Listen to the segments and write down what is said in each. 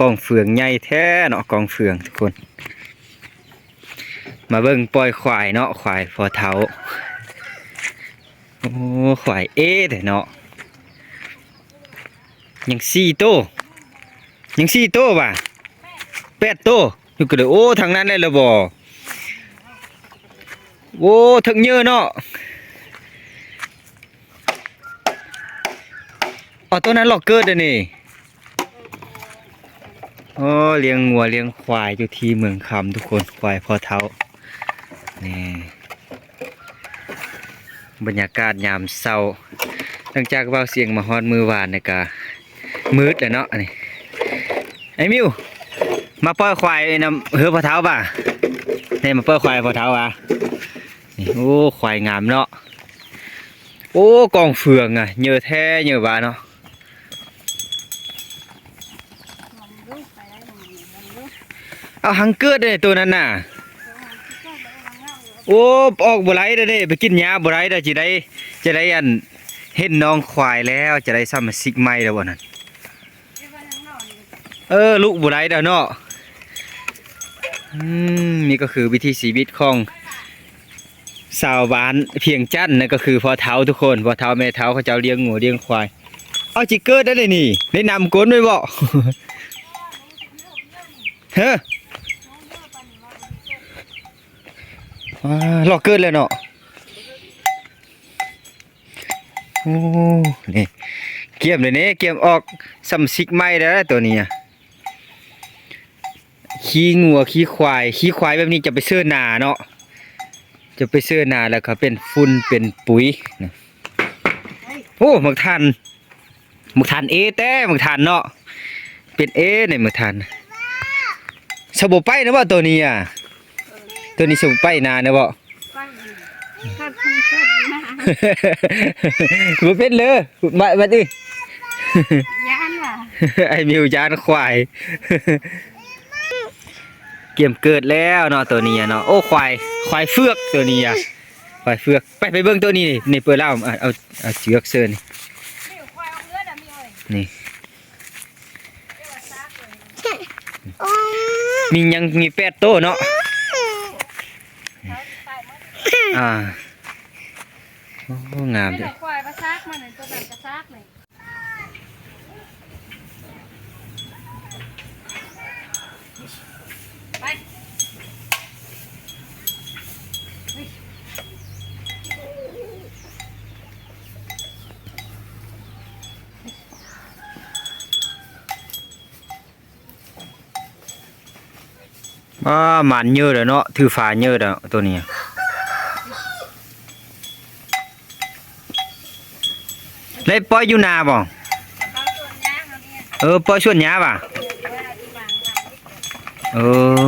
กองเฟืองใหญ่แท้เนาะกองเฟืองทุกคน มาเบิ่งปล่อยควายเนาะควายพอเท้าโอ้ควายเอ๊ะเด้อเนาะยังสี่โตยังสี่โตว่ะแปดโตอยู่ก็เดโอ้ทางนั้นเลยละบ่โอ้ถึงเยอะเนาะอ๋อตัวนั้นหลอกเกิดเด้อนี่ โอ้เลี้ยงงัวเลี้ยงควายอยู่ที่เมืองคำทุกคนควายพอเท้านี่บรรยากาศยามเศร้าหลังจากเบาเสียงมาฮอดมือวานนี่กะมืดแล้วเนาะนี่ไอ้มิวมาปล่อยควายนำเฮือพอเท้าป่ะนี่มาปล่อยควายพอเท้าป่ะนี่โอ้ควายงามเนาะโอ้กองเฟืองอะเยอะแท้เยอะบ้าเนาะ เอาหังเกิดเลยตัวนั้นน่ะ โอ้ออกบ่ไรเด้เด้ไปกินหญ้าบ่ไรเด้จะได้จะได้อันเห็นน้องควายแล้วจะได้สมาชิกใหม่แล้วบ่นั่นเออลูกบ่ไรเด้อเนาะอืมนี่ก็คือวิถีชีวิตของสาวบ้านเพียงจันทน์นั่นก็คือพอเฒ่าทุกคนพอเฒ่าแม่เฒ่าเขาจ้าเลี้ยงงูเลี้ยงควาย เอาจิเกิดได้เลยนี่ได้นำก้นไว้บ่เฮ้อ ว้า หลอกเกินเลยเนาะโอ้นี่เกียมเลยเนี่ยเกียมออกสำซิกไม้แล้วตัวนี้ขี้งัวขี้ควายขี้ควายแบบนี้จะไปเสื้อนาเนาะจะไปเสื้อนาแล้วก็เป็นฝุ่นเป็นปุ๋ยโอ้หมึกทันหมึกทันเอแต่หมึกทันเนาะเป็นเอในหมึกทันสบไปนะว่าตัวนี้อะ ตัวนี้สบไปนานนะบ่ ข้าคุณเกิดมาบ่เป็นเลยมามาดิย่านว่ะ ไอ้มิวยานควาย เกี่ยมเกิดแล้วเนาะตัวนี้อะเนาะโอ้ควายควายเฟือกตัวนี้อะควายเฟือกไปไปเบิ่งตัวนี้นี่นี่เปิดเล่าเอาเอาเอาเชือกเสื้อนี่มีควายเอาเลือดอะมีเอ้ยนี่โอ้มียังมีแปดโตเนาะ อ่าโอ้งามไม่จ้ะได้ควายมาซากมันหนึ่งตัวนั้นก็ซากเลยไปอ่าหมันเยอะแล้วเนาะถือฝาเยอะแล้วตัวนี้ เลยปล่อยอยู่นาบ่เอาส่วนย่างเอาเนี่ยเออปล่อยส่วนหญ้าป่ะเวลาที่วางวางเออ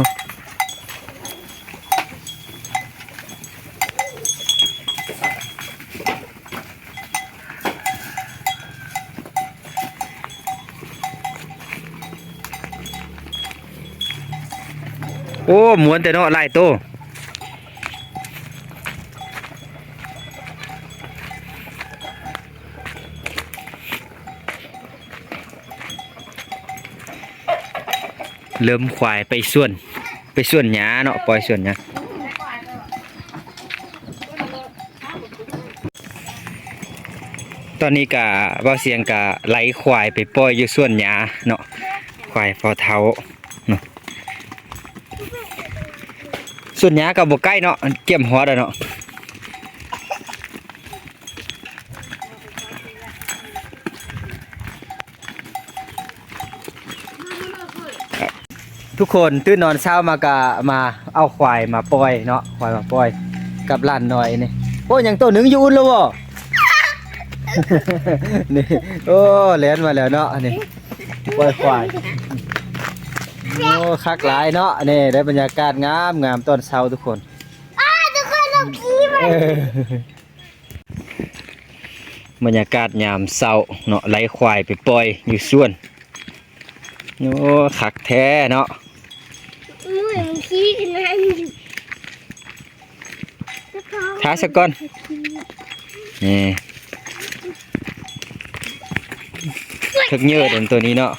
โอ้หมวนแต่เนาะหลายโต เริ่มควายไปส่วน ไปส่วนหญ้าเนาะปล่อยส่วนหญ้าตอนนี้กะบ่าเสียงกะไหลควายไปปล่อยอยู่ส่วนหญ้าเนาะควายพอเท้าเนาะส่วนหญ้าก็บ่ใกล้เนาะเกี่ยมหัวแล้เนาะ ทุกคนตื่นนอนเช้ามากะมาเอาควายมาปล่อยเนาะควายมาปล่อย กับหลานหน้อยนี่โอ้ยังตัวหนึ่งอยู่อุ่นแล้วบ่นี่โอ้เล่นมาแล้วเนาะนี่ปล่อยควายโอ้คักหลายเนาะนี่ได้บรรยากาศงามงามตอนเช้าทุกคนทุกคนเราขี้มันบรรยากาศยามเช้าเนาะไล่ควายไปปล่อยอยู่สวนโอ้คักแท้เนาะ อมันขี้กันนะท้าสักก่อนนี่ถึกเยอะเด่นตัวนี้เนาะ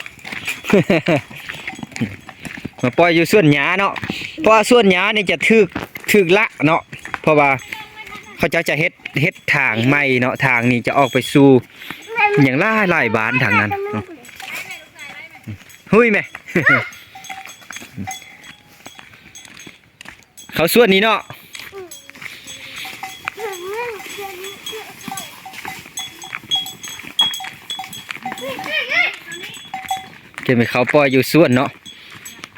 มาปล่อยอยู่ส่วนหญ้าเนาะเพราะว่าส่วนหญ้านี่จะถึกถึกละเนาะเพราะว่าเขาจะจะเฮ็ดเฮ็ดทางใหม่เนาะทางนี้จะออกไปสู่อย่างล่าหลายบานทางนั้นเนาะหุ้ยแม่ เขาส่วนนี้เนาะเก็บให้เขาปล่อยอยู่ส่วนเนาะ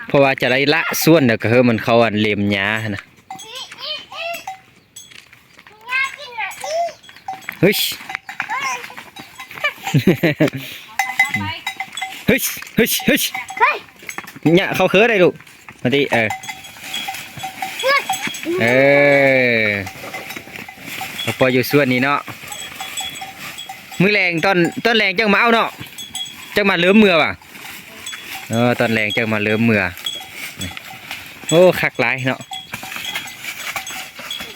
เพราะว่าจะได้ละส่วนเดี๋ยวก็เฮ้มันเขาอันเลียมหญ้านะเฮ้ยเฮ้ยเฮ้ยเฮ้ยเนี่ยเขาเคืออะไรลูกมาดิเออ เออเขาปล่อยอยู่ส่วนนี้เนาะมือแรงตอนตอนแรงจังมาเอาเนาะจังมาเริ่มเมื่อว่ะเออตอนแรงจังมาเริ่มเมื่อนี่โอ้คักหลายเนาะ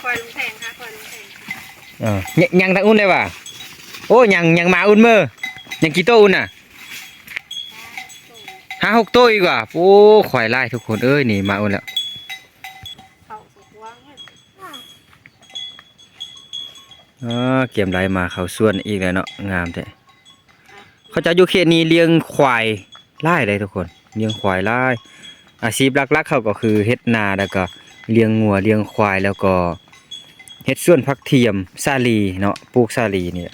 คอยลุงแทงค่ะคอยลุงแทงเออยังยังทางอุ่นได้ป่ะโอ้ยังยังมาอุ่นเมื่อยังกี่โตอุ่นน่ะห้าหกโตอีกว่าโอ้ข่อยไล่ทุกคนเอ้ยนี่มาอุ่นแล้ว เขาสุกว่างเลย เออเก็บไรมาเขาส่วนอีกแล้วเนาะงามแต่เขาจะอยู่เขตนี้เลี้ยงควายไล่เลยทุกคนเลี้ยงควายไล่อาชีพหลักๆเขาก็คือเฮ็ดนาแล้วก็เลี้ยงงัวเลี้ยงควายแล้วก็เฮ็ดส่วนพักเทียมซาลีเนาะปลูกซาลีนี่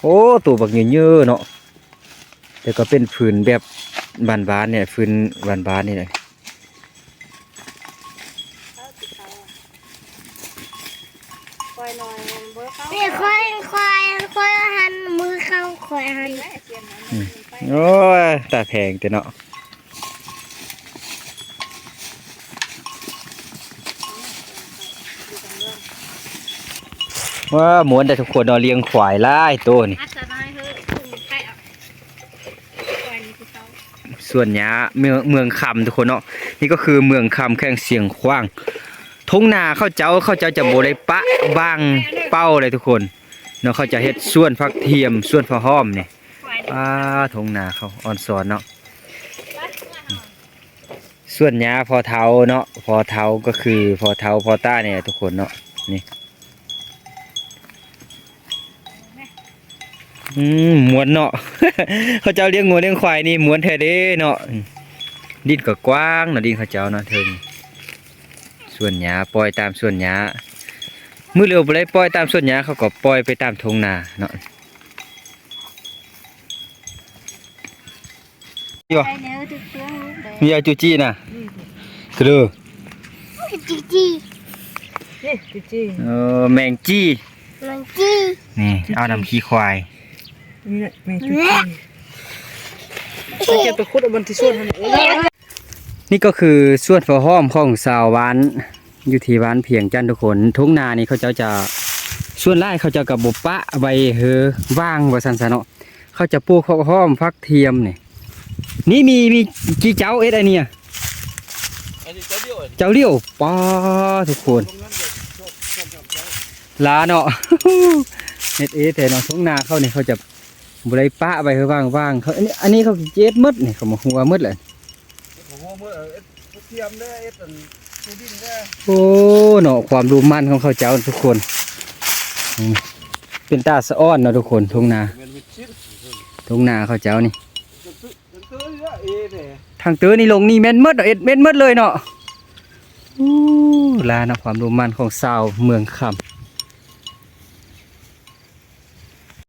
โอ้ตัวบักเยอะๆเนาะแต่ก็เป็นผืนแบบบานๆเนี่ยผืนบานๆนี่แหละ อยหน่อยเบอร์เขาเนี่ยคอยคอยคอยหันมือเข้าคอยหันแม่เสียนนั้นไปโอ้ยตาแพงแต่เนาะว่าหมวนแต่ทุกคนเราเลี้ยงควายไล่ตัวนี่อัศนายเฮ้ยคุณใครอะคอยนี่คือเขาส่วนหญ้าเมืองเมืองคำทุกคนเนาะนี่ก็คือเมืองคำแข้งเสียงขว้าง ทุงนาเข้าเจ้าเข้าเจ้าจะโบได้ปะบางเป้าเลยทุกคนเนาะเขาจะเฮ็ดส่วนฟักเทียมส่วนฟักห้อมเนี่ยอ้าทงนาเขาอ่อนสอนเนาะส่วนหญ้าพอเท้าเนาะพอเท้าก็คือพอเท้าพอต้าเนี่ยทุกคนเนาะนี่อืมมวนเนาะเขาเจ้าเลี้ยงงัวเลี้ยงควายนี่มวนแท้เด้เนาะดินก็กว้างเนาะดินเขาเจ้าเนาะเทิง ส่วนหญ้าปล่อยตามส่วนหญ้ามือเร็วบ่ได้ปล่อยตามส่วนหญ้าเขาก็ปล่อยไปตามทงนาเนาะอยู่ไปเนื้อถึงเสื้อเลยมีอาจูจี้น่ะคือจีจีนี่จริงเออแมงจี้มันจีนี่เอาน้ำขี้ควายนี่แหละแม่จุ๊จีเก็บไปคุดเอาบนที่ส่วน นั่นเองนี่ก็คือส่วนฝาห้อมของสาววานอยู่ที่วานเพียงจันทร์ทุกคนทุ่งนานี่เขาเจ้าจะส่วนไร่เขาเจะกับบุปะใบเฮอว่างว่าสันสะเนาะเขาจะปลูกข้าวห้อมฟักเทียมนี่นี่มีมีกี่เจ้าเอ็ดไอเนี่ยอันนี้เจ้าเดียวเองเจ้าเลี้ยวป้าทุกคนตรงนั้นเลยชอบชอบชอบเจ้าลาเนาะเฮ็ดเอแต่เนาะทุ่งนาเขานี่เขาจะบริปะใบเฮอว่างว่างเขาอันนี้อันนี้เขาเจ็ดมดนี่เขามาหัวมดเลยผมว่า เมื่อเอ็ดเทียมได้เอ็ดอันตูดินได้โอ้เนาะความรู้มั่นของเขาเจ้าทุกคนอืมเป็นตาสะอ้อนเนาะทุกคนทุ่งนาเงินวิชิตทุ่งนาเขาเจ้านี่จะซื้อจะซื้อเยอะเอเนี่ยทางเตือนี่ลงนี่แม่นหมดเนาะเอ็ดแม่นหมดเลยเนาะอู้ลาเนาะความรู้มั่นของสาวเมืองค